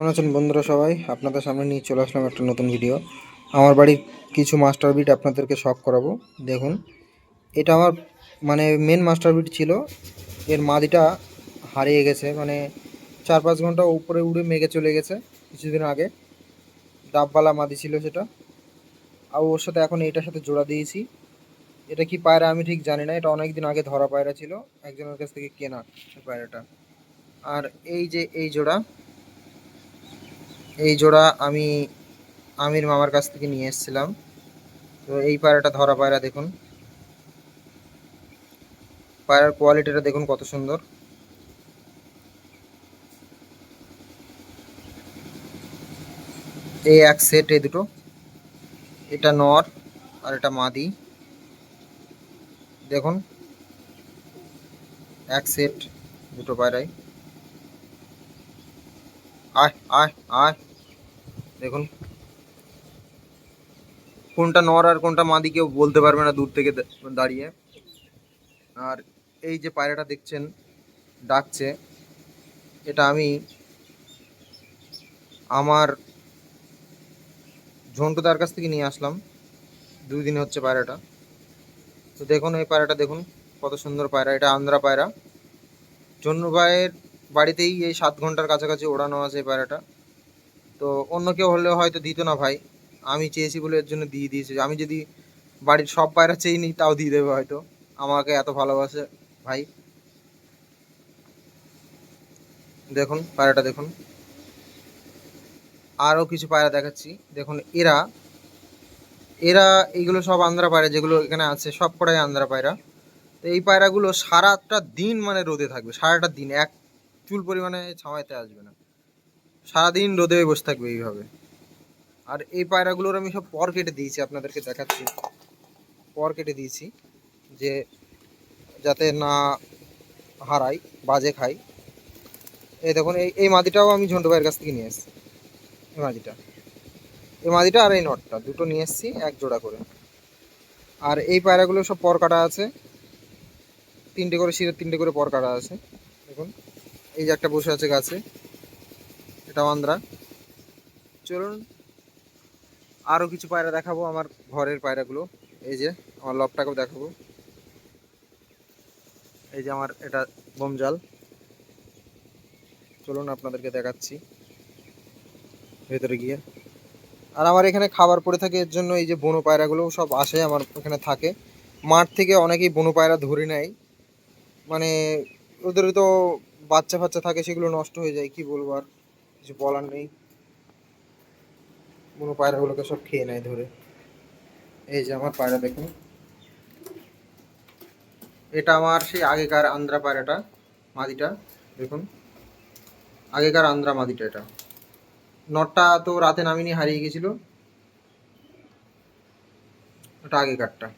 কেমন আছেন বন্ধুরা সবাই? আপনাদের সামনে নিয়ে চলে আসলাম একটা নতুন ভিডিও আমার বাড়ির কিছু মাস্টার বিট আপনাদেরকে শখ করাবো। দেখুন, এটা আমার মানে মেন মাস্টার বিট ছিল। এর মাদিটা হারিয়ে গেছে মানে চার পাঁচ ঘণ্টা উপরে উড়ে মেঘে চলে গেছে কিছুদিন আগে। ডাববালা মাদি ছিল সেটা। আর ওর সাথে এখন এইটার সাথে জোড়া দিয়েছি। এটা কি পায়রা আমি ঠিক জানি না, এটা অনেক দিন আগে ধরা পায়রা ছিল। একজনের কাছ থেকে কেনা পায়রাটা। আর এই যে এই জোড়া এই জোড়া আমি আমির মামার কাছ থেকে নিয়ে এসেছিলাম। তো এই পায়রাটা ধরা পায়রা দেখুন। পায়রার কোয়ালিটিটা দেখুন কত সুন্দর। এই এক সেট এই দুটো। এটা নর আর এটা মাদি। দেখুন। এক সেট দুটো পায়রাই। আয় আয় আয়। দেখুন। কোনটা নর আর কোনটা মাদি কেউ বলতে পারবে না দূর থেকে দাঁড়িয়ে। আর এই যে পায়রাটা দেখছেন, ডাকছে, এটা আমি আমার ঝন্টু তার কাছ থেকে নিয়ে আসলাম। দুই দিন হচ্ছে পায়রাটা। তো দেখুন, এই পায়রাটা দেখুন, কত সুন্দর পায়রা। এটা আন্ধ্রা পায়রা। জন্নু ভাইয়ের বাড়িতেই এই সাত ঘণ্টার কাছাকাছি ওড়ানো আছে এই পায়রাটা। তো অন্য কেউ হলে হয়তো দিত না ভাই। আমি চেয়েছি বলে এর জন্য দিয়ে দিয়েছি। আমি যদি বাড়ির সব পায়রা চেয়ে নিই, তাও দিয়ে দেবে হয়তো। আমাকে এত ভালোবাসে ভাই। দেখুন, পায়রাটা দেখুন। আরও কিছু পায়রা দেখাচ্ছি। দেখুন, এরা এরা এইগুলো সব আন্ধ্রা পায়রা যেগুলো এখানে আছে, সব কটাই আন্ধ্রা পায়রা। তো এই পায়রাগুলো সারাটা দিন মানে রোদে থাকবে। সারাটা দিন এক চুল পরিমাণে ছাওয়াইতে আসবে না। সারাদিন রোদে বসে থাকবে এইভাবে। আর এই পায়রাগুলোর আমি সব পর কেটে দিয়েছি, আপনাদেরকে দেখাচ্ছি। পর কেটে দিয়েছি, যে যাতে না হারাই, বাজে খাই। এই দেখুন, এই এই মাদিটাও আমি ঝন্টু ভাইয়ের কাছ থেকে নিয়ে এসেছি। এই মাদিটা। এই মাদিটা আর এই নটটা, দুটো নিয়ে এসেছি, এক জোড়া করে। আর এই পায়রাগুলো সব পর কাটা আছে। তিনটে করে শিরের তিনটে করে পর কাটা আছে। দেখুন, এই যে একটা বসে আছে গাছে। আন্দ্রা চলুন আরও কিছু পায়রা দেখাবো আমার ঘরের পায়রাগুলো। এই যে, আমার লবটাকেও দেখাবো। এই যে আমার এটা বোমজাল চলুন আপনাদেরকে দেখাচ্ছি ভেতরে গিয়ে। আর আমার এখানে খাবার পড়ে থাকে, এর জন্য এই যে বনো পায়রাগুলো সব আসে, আমার এখানে থাকে। মাঠ থেকে অনেকেই বনো পায়রা ধরে নেয়। মানে ওদের তো বাচ্চা ফাচ্চা থাকে, সেগুলো নষ্ট হয়ে যায়, কি বলব আর। কিছু বলার নেই। বনো পায়রাগুলোকে সব খেয়ে নেয় ধরে। এই যে আমার পায়রা দেখুন। এটা আমার সেই আগেকার আন্দ্রা পায়রাটা, মাদিটা, দেখুন। আগেকার আন্দ্রা মাদিটা এটা। নটটা তো রাতে নামিনি হারিয়ে গেছিল। ওটা আগেকারটা।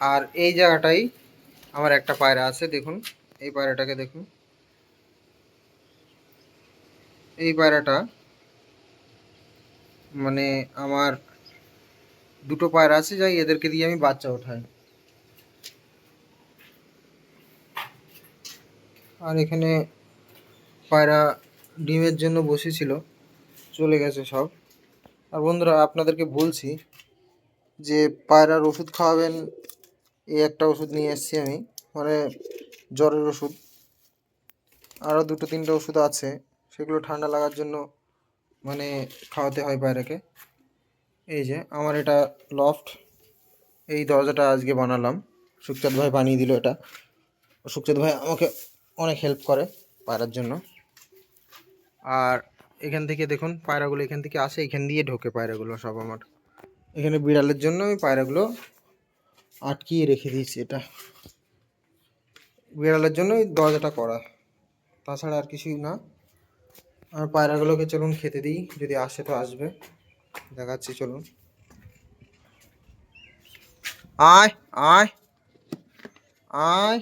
আর এই জায়গাটাই আমার একটা পায়রা আছে, দেখুন। এই পায়রাটাকে দেখুন। এই পায়রাটা মানে আমার দুটো পায়রা আছে যাই এদেরকে দিয়ে আমি বাচ্চা ওঠাই। আর এখানে পায়রা ডিমের জন্য বসেছিল, চলে গেছে সব। আর বন্ধুরা, আপনাদেরকে বলছি যে পায়রার ওষুধ খাওয়াবেন, এই একটা ওষুধ নিয়ে এসেছি আমি মানে জ্বরের ওষুধ। আরও দুটো তিনটে ওষুধ আছে। সেগুলো ঠান্ডা লাগার জন্য মানে খাওয়াতে হয় পায়রাকে এই যে আমার এটা লফট এই দরজাটা আজকে বানালাম। সুখচাঁদ ভাই বানিয়ে দিল এটা। সুখচাঁদ ভাই আমাকে অনেক হেল্প করে পায়রার জন্য। আর এখান থেকে দেখুন, পায়রাগুলো এখান থেকে আসে, এখান দিয়ে ঢোকে পায়রাগুলো সব আমার। এখানে বিড়ালের জন্য আমি পায়রাগুলো আটকিয়ে রেখে দিয়েছি এটা। বিড়ালের জন্য দরজাটা করা। তাছাড়া আর কিছুই না। আর পায়রাগুলোকে চলুন খেতে দিই, যদি আসে তো আসবে। দেখাচ্ছি, চলুন। আয় আয় আয়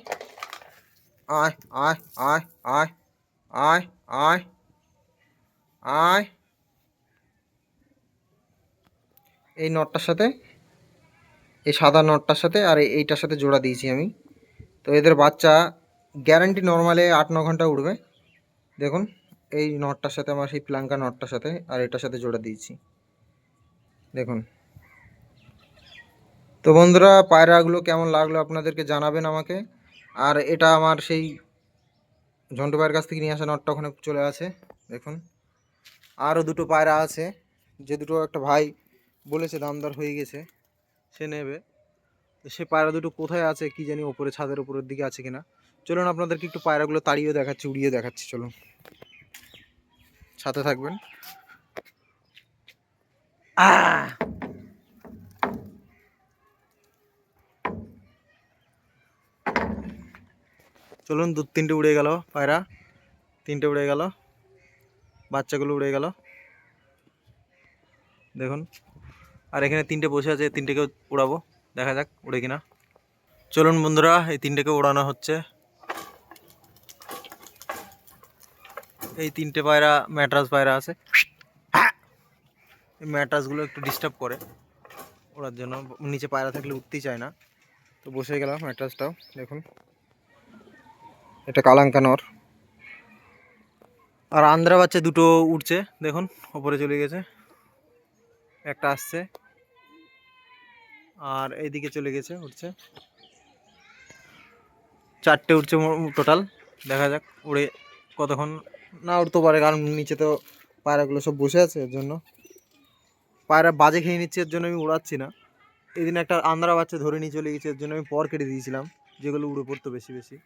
আয় আয় আয় আয় আয় আয় আয়। এই নটটার সাথে, এই সাদা নটটার সাথে আর এই- এইটার সাথে জোড়া দিয়েছি আমি। তো এদের বাচ্চা গ্যারান্টি নর্মালে আট ন ঘণ্টা উঠবে দেখুন। এই নটটার সাথে, আমার সেই প্লাঙ্কা নটটার সাথে আর এটার সাথে জোড়া দিয়েছি। দেখুন। তো বন্ধুরা, পায়রাগুলো কেমন লাগল আপনাদেরকে জানাবেন আমাকে। আর এটা আমার সেই ঝন্টু ভাইয়ের কাছ থেকে নিয়ে আসা নটটা ওখানে চলে আছে। দেখুন। আরও দুটো পায়রা আছে, যে দুটো একটা ভাই বলেছে দামদার হয়ে গেছে, সে নেবে। সে পায়রা দুটো কোথায় আছে, কি জানি ওপরে, ছাদের উপরের দিকে আছে কিনা। চলুন আপনাদেরকে একটু পায়রাগুলো তাড়িয়ে দেখাচ্ছি, উড়িয়ে দেখাচ্ছি, চলুন। সাথে থাকবেন। চলুন দু তিনটে উড়ে গেল পায়রা। তিনটে উড়ে গেল। বাচ্চাগুলো উড়ে গেল। দেখুন। আর এখানে তিনটে বসে আছে তিনটেকে উড়াবো। দেখা যাক, উড়ে কিনা। চলুন বন্ধুরা, এই তিনটেকে উড়ানো হচ্ছে। এই তিনটে পায়রা, ম্যাট্রাস পায়রা আছে। এই ম্যাট্রাসগুলো একটু ডিস্টার্ব করে। ওড়ার জন্য নিচে পায়রা থাকলে উঠতেই চায় না। তো বসে গেলাম ম্যাট্রাসটাও, দেখুন। এটা কালাঙ্কানর আর আন্দ্রা বাচ্চা দুটো উঠছে দেখুন, ওপরে চলে গেছে। একটা আসছে। আর এইদিকে চলে গেছে উঠছে চারটে উঠছে টোটাল, দেখা যাক, উড়ে কতক্ষণ না উঠতে পারে, কারণ নিচে তো পায়রাগুলো সব বসে আছে এর জন্য। পায়রা বাজে খেয়ে নিচ্ছে এর জন্য আমি উড়াচ্ছি না। এদিন একটা আন্দ্রা বাচ্চা ধরে নিয়ে চলে গেছে, এর জন্য আমি পর কেটে দিয়েছিলাম, যেগুলো উড়ে পড়তো বেশি বেশি।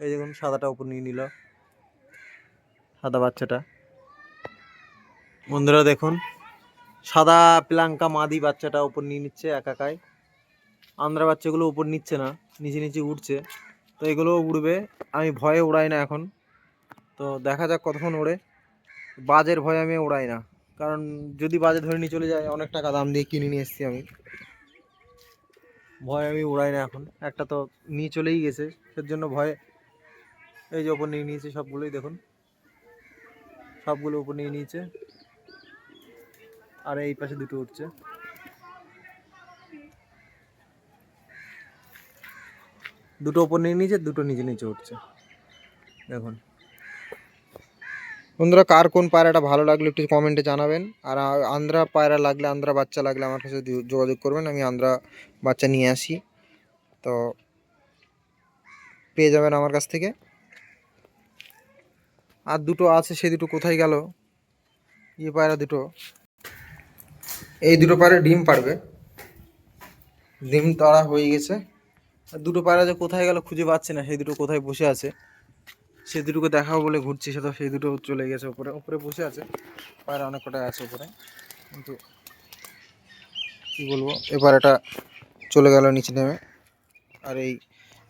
এই দেখুন, সাদাটা উপর নিয়ে নিল সাদা বাচ্চাটা। বন্ধুরা দেখুন, সাদা প্লাঙ্কা মাদি বাচ্চাটা উপর নিয়ে নিচ্ছে একাকায় আন্দ্রা বাচ্চাগুলো উপর নিচ্ছে না, নিচে নিচে উঠছে তো এগুলো উড়বে, আমি ভয়ে উড়াই না এখন। তো দেখা যাক কতক্ষণ ওড়ে। বাজের ভয়ে আমি ওড়াই না। কারণ যদি বাজে ধরে নিয়ে চলে যায়, অনেক টাকা দাম দিয়ে কিনে নিয়ে এসেছি আমি। ভয় আমি উড়াই না এখন। একটা তো নিয়ে চলেই গেছে। সের জন্য ভয়ে এই যে ওপর নিয়ে নিয়েছে সবগুলোই দেখুন। সবগুলো ওপর নিয়ে নিয়েছে। আর এই পাশে দুটো উঠছে। দুটো ওপর নিয়ে নিয়েছে, দুটো নিচে নিচে উঠছে। দেখুন। বন্ধুরা, কার কোন পায়রাটা ভালো লাগল একটু কমেন্টে জানাবেন। আর, আ- আন্ধ্রা পায়রা লাগলে আন্ধ্রা বাচ্চা লাগলে আমার কাছে যোগ- যোগাযোগ করবেন। আমি আন্ধ্রা বাচ্চা নিয়ে আসি। তো, পেয়ে যাবেন আমার কাছ থেকে। আর দুটো আছে সে দুটো কোথায় গেল? ইয়ে পায়রা দুটো। এই দুটো পায়রা ডিম পারবে ডিম তাড়া হয়ে গেছে। আর দুটো পায়রা যে কোথায় গেল খুঁজে পাচ্ছে না, সেই দুটো কোথায় বসে আছে। সে দুটোকে দেখাবো বলে ঘুরছি, সে তো সেই দুটো চলে গেছে উপরে উপরে বসে আছে, পায়রা অনেক কটাই আছে উপরে, কিন্তু কী বলব, এবার এটা চলে গেল নিচে নেমে। আর এই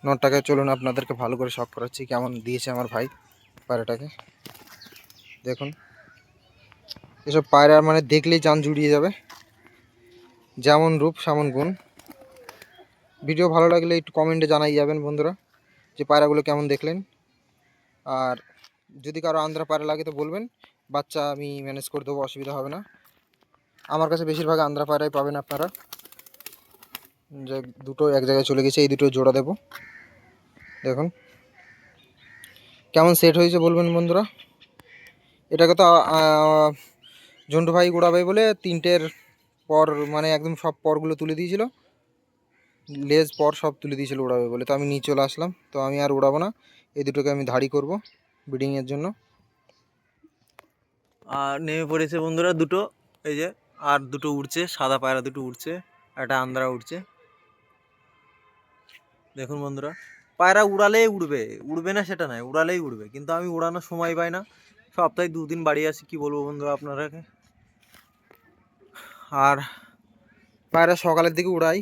নটটাকে চলুন আপনাদেরকে ভালো করে শখ করাচ্ছি, কেমন দিয়েছে আমার ভাই পায়রাটাকে। দেখুন, এসব পায়রা মানে দেখলেই যান জুড়িয়ে যাবে। যেমন রূপ, সেমন গুণ। ভিডিও ভালো লাগলে একটু কমেন্টে জানাই যাবেন বন্ধুরা, যে পায়রাগুলো কেমন দেখলেন। আর যদি কারও আন্ধ্রা পায়রা লাগে তো বলবেন। বাচ্চা আমি ম্যানেজ করে দেবো, অসুবিধা হবে না। আমার কাছে বেশিরভাগ আন্ধ্রা পায়রাই পাবেন আপনারা। যে দুটো এক জায়গায় চলে গেছে, এই দুটো জোড়া দেবো। দেখুন। কেমন সেট হয়েছে বলবেন বন্ধুরা? এটাকে তো ঝন্টু ভাই উড়াবে বলে তিনটের পর মানে একদম সব পরগুলো তুলে দিয়েছিল। লেজ পর সব তুলে দিয়েছিল উড়াবে বলে। তো আমি নিয়ে চলে আসলাম। তো আমি আর উড়াবো না। এই দুটোকে আমি ধাড়ি করব ব্রিডিংয়ের জন্য। আর নেমে পড়েছে বন্ধুরা দুটো এই যে আর দুটো উড়ছে সাদা পায়রা দুটো উড়ছে একটা আন্দ্রা উড়ছে। দেখুন বন্ধুরা পায়রা উড়ালেই উড়বে উড়বে না সেটা নয় উড়ালেই উড়বে কিন্তু আমি উড়ানোর সময় পাই না। সপ্তাহে দুদিন বাড়ি আসি কি বলব বন্ধুরা আপনারাকে আর পায়রা সকালের দিকে উড়াই।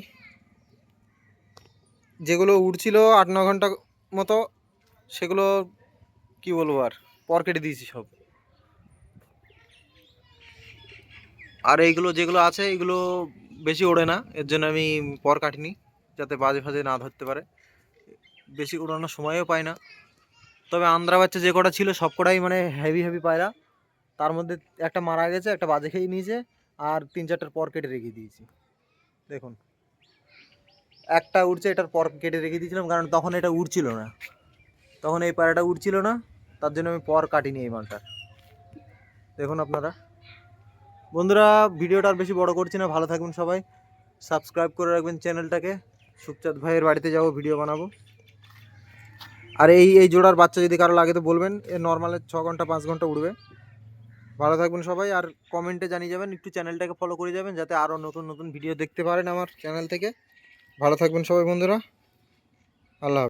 যেগুলো উড়ছিল আট ন ঘণ্টা মতো সেগুলো কি বলব আর? পর কেটে দিয়েছি সব। আর এইগুলো যেগুলো আছে, এগুলো বেশি ওড়ে না। এর জন্য আমি পর কাটিনি, যাতে বাজে ফাজে না ধরতে পারে। বেশি উড়ানোর সময়ও পাই না। তবে আন্দ্রা বাচ্চা যে কটা ছিল, সব কটাই মানে হেভি হেভি পায়রা। তার মধ্যে একটা মারা গেছে, একটা বাজে খেয়ে নিয়েছে, আর তিন চারটার পর কেটে রেখে দিয়েছি। দেখুন। একটা উড়ছে, এটার পর কেটে রেখে দিয়েছিলাম, কারণ তখন এটা উড়ছিল না। তখন এই পায়রাটা উড়ছিল না, তার জন্য আমি পর কাটিনি এই মালটার দেখুন আপনারা। বন্ধুরা, ভিডিওটা আর বেশি বড় করছি না, ভালো থাকবেন সবাই। সাবস্ক্রাইব করে রাখবেন চ্যানেলটাকে। সুখচাঁদ ভাইয়ের বাড়িতে যাব, ভিডিও বানাবো। আর এই এই জোড়ার বাচ্চা যদি কারও লাগে তো বলবেন, এ নর্মালে ছ ঘণ্টা, পাঁচ ঘণ্টা উঠবে ভালো থাকবেন সবাই, আর কমেন্টে জানিয়ে যাবেন, একটু চ্যানেলটাকে ফলো করে যাবেন, যাতে আরও নতুন নতুন ভিডিও দেখতে পারেন আমার চ্যানেল থেকে। ভালো থাকবেন সবাই বন্ধুরা। আল্লাহ।